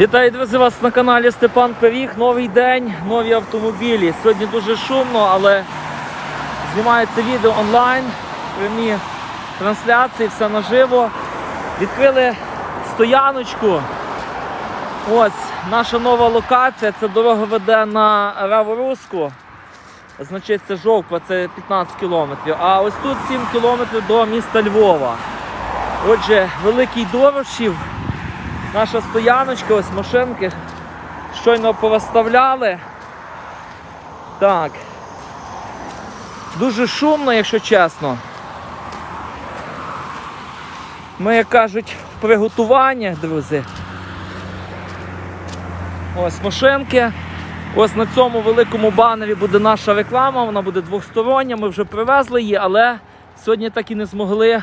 Вітаю, друзі, вас на каналі Степан Пиріг. Новий день, нові автомобілі. Сьогодні дуже шумно, але знімається відео онлайн, прямі трансляції, все наживо. Відкрили стояночку. Ось наша нова локація. Це дорога веде на Раворуску. Значить, це Жовква, це 15 кілометрів. А ось тут 7 кілометрів до міста Львова. Отже, великий Дорошів. Наша стояночка, ось машинки. Щойно повиставляли. Так. Дуже шумно, якщо чесно. Ми, як кажуть, в приготуваннях, друзі. Ось машинки. Ось на цьому великому банері буде наша реклама, вона буде двостороння. Ми вже привезли її, але сьогодні так і не змогли,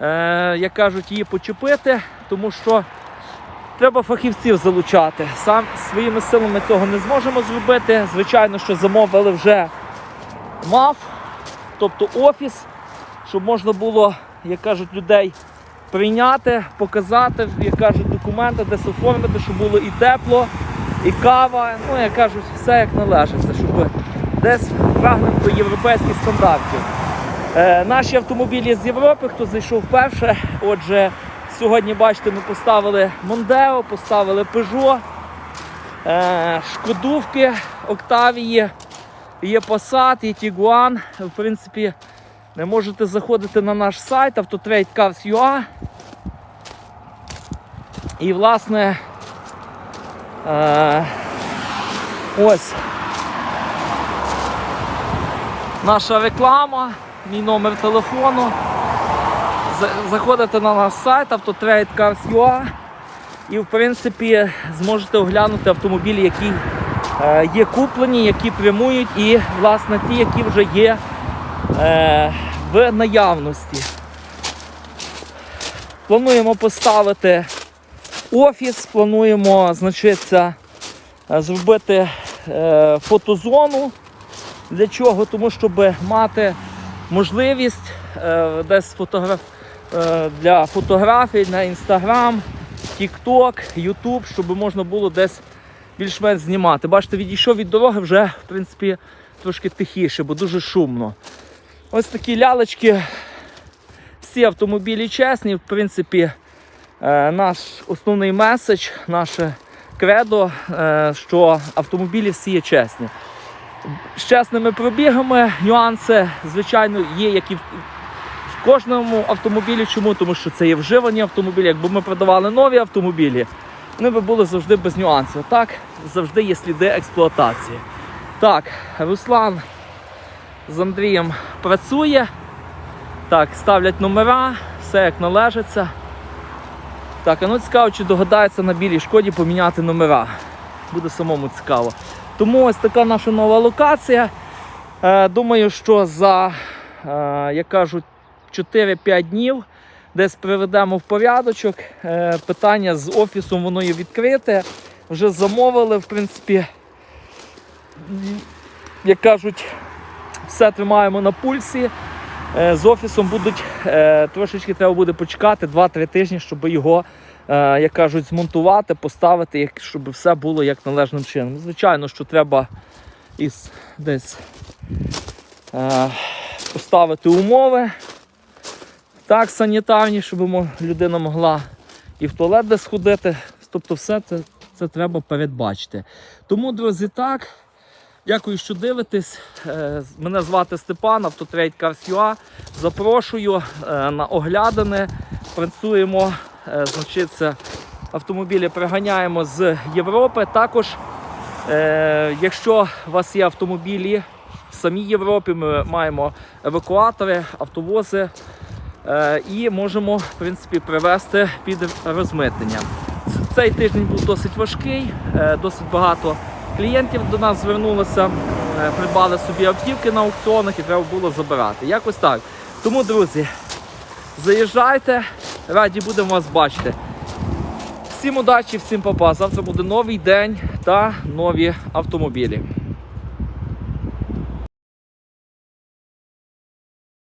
е, як кажуть, її почепити, тому що треба фахівців залучати. Сам своїми силами цього не зможемо зробити. Звичайно, що замовили вже МАФ, тобто офіс, щоб можна було, як кажуть, людей прийняти, показати, як кажуть, документи, десь оформити, щоб було і тепло, і кава. Ну, як кажуть, все як належиться, щоб десь прагнемо до європейських стандартів. Е, наші автомобілі з Європи, хто зайшов вперше. Отже, сьогодні, бачите, ми поставили Мондео, поставили Peugeot, е, Шкодувки, Октавії, є Passat, є Tiguan. В принципі, не можете заходити на наш сайт autotrade.cars.ua і, власне, е, ось наша реклама, мій номер телефону. За- Заходите на наш сайт autotrade.cars.ua і в принципі зможете оглянути автомобілі, які е, є куплені, які прямують, і власне ті, які вже є е, в наявності. Плануємо поставити офіс, плануємо значиться, е, зробити фотозону. Для чого? Тому щоб мати можливість десь фотограф... е, для фотографій на Instagram, TikTok, YouTube, щоб можна було десь більш-менш знімати. Бачите, відійшов від дороги вже в принципі трошки тихіше, бо дуже шумно. Ось такі лялечки. Всі автомобілі чесні. В принципі, е, наш основний меседж, наше кредо, е, що автомобілі всі є чесні з чесними пробігами. Нюанси, звичайно, є, як і в в кожному автомобілі. Чому? Тому що це є вживані автомобілі. Якби ми продавали нові автомобілі, вони би були завжди без нюансів. Так, завжди є сліди експлуатації. Так, Руслан з Андрієм працює. Так, ставлять номера, все як належиться. Так, а ну цікаво, чи догадається на білій шкоді поміняти номера. Буде самому цікаво. Тому ось така наша нова локація. Е, думаю, що за, е, як кажуть, 4-5 днів десь приведемо в порядочок. Е, питання з офісом воно є відкрите. Вже замовили, в принципі, як кажуть, все тримаємо на пульсі. Е, з офісом будуть е, трошечки треба буде почекати 2-3 тижні, щоб його, як кажуть, змонтувати, поставити, щоб все було як належним чином. Звичайно, що треба із десь поставити умови так санітарні, щоб людина могла і в туалет десь ходити. Тобто, все це, це треба передбачити. Тому, друзі, так. Дякую, що дивитесь. Е, Мене звати Степан, Автотрейд Cars.ua. Запрошую е, на оглядини. Працюємо, е, значить, це автомобілі приганяємо з Європи. Також, якщо у вас є автомобілі в самій Європі, ми маємо евакуатори, автовози і можемо в принципі привезти під розмитнення. Цей тиждень був досить важкий, е, досить багато клієнтів до нас звернулося, е, придбали собі автівки на аукціонах і треба було забирати. Якось так. Тому, друзі, заїжджайте, раді будемо вас бачити. Всім удачі, всім папа. Завтра буде новий день та нові автомобілі.